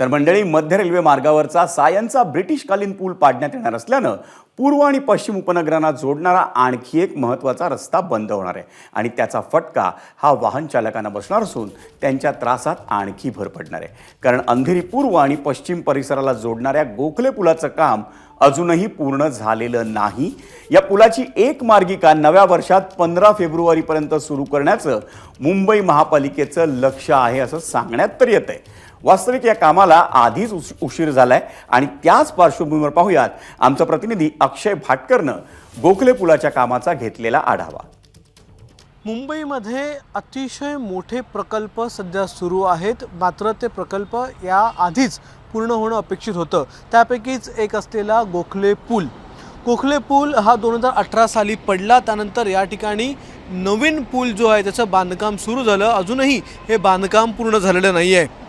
तर मंडळी मध्य रेल्वे मार्गावरचा सायनचा ब्रिटिशकालीन पूल पाडण्यात येणार असल्यानं पूर्व आणि पश्चिम उपनगरांना जोडणारा आणखी एक महत्त्वाचा रस्ता बंद होणार आहे. आणि त्याचा फटका हा वाहन चालकांना बसणार असून त्यांच्या त्रासात आणखी भर पडणार आहे. कारण अंधेरी पूर्व आणि पश्चिम परिसराला जोडणाऱ्या गोखले पुलाचं काम अजूनही पूर्ण झालेलं नाही. या पुलाची एक मार्गिका नव्या वर्षात पंधरा फेब्रुवारीपर्यंत सुरू करण्याचं मुंबई महापालिकेचं लक्ष आहे असं सांगण्यात तर येत आहे वास्तविक या कामाला आधीच उश- उशीर झालाय. आणि त्याच पार्श्वभूमीवर पाहूयात आमचा प्रतिनिधी अक्षय भाटकरनं गोखले पुलाच्या कामाचा घेतलेला आढावा. मुंबईमध्ये अतिशय मोठे प्रकल्प सध्या सुरू आहेत. मात्र ते प्रकल्प या आधीच पूर्ण होणं अपेक्षित होतं. त्यापैकीच एक असलेला गोखले पूल. गोखले पूल हा दोन हजार अठरा साली पडला. त्यानंतर या ठिकाणी नवीन पूल जो आहे त्याचं बांधकाम सुरू झालं. अजूनही हे बांधकाम पूर्ण झालेलं नाही आहे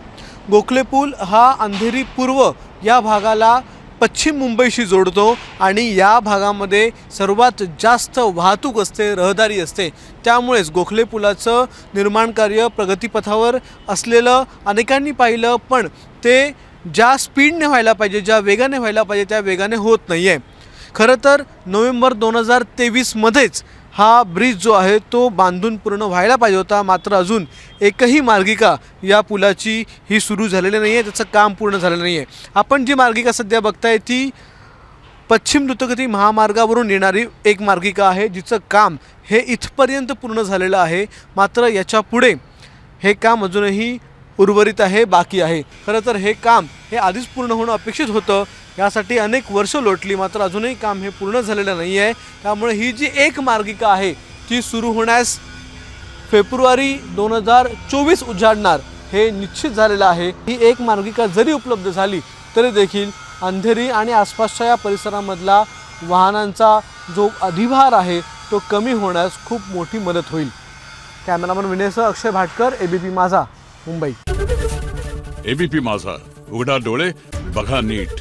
गोखले पूल हा अंधेरी पूर्व या भागाला पश्चिम मुंबईशी जोडतो आणि या भागामध्ये सर्वात जास्त वाहतूक असते रहदारी असते. त्यामुळेच गोखले पुलाचं निर्माण कार्य प्रगतीपथावर असलेलं अनेकांनी पाहिलं पण ते ज्या स्पीडने व्हायला पाहिजे ज्या वेगाने व्हायला पाहिजे त्या वेगाने होत नाही आहे खरं तर नोव्हेंबर दोन हजार तेवीसमध्येच हा ब्रिज जो आहे तो बांधून पूर्ण व्हायला पाहिजे होता. मात्र अजून एकही मार्गिका या पुलाची ही सुरू झालेली नाही आहे त्याचं काम पूर्ण झालेलं नाही आहे आपण जी मार्गिका सध्या बघताय ती पश्चिम द्रुतगती महामार्गावरून येणारी एक मार्गिका आहे जिचं काम हे इथपर्यंत पूर्ण झालेलं आहे. मात्र याच्यापुढे हे काम अजूनही उर्वरित आहे बाकी आहे. खरं तर हे काम हे आधीच पूर्ण होणं अपेक्षित होतं. यासाठी अनेक वर्ष लोटली मात्र अजूनही काम हे पूर्ण झालेलं नाही आहे त्यामुळे ही जी एक मार्गिका आहे ती सुरू होण्यास फेब्रुवारी दोन हजार चोवीस उजाडणार हे निश्चित झालेलं आहे. ही एक मार्गिका जरी उपलब्ध झाली तरी देखील अंधेरी आणि आसपासच्या या परिसरामधला वाहनांचा जो अधिभार आहे तो कमी होण्यास खूप मोठी मदत होईल. कॅमेरामन विनयसह अक्षय भाटकर एबीपी माझा मुंबई. एबीपी माझा उघडा डोळे बघा नीट.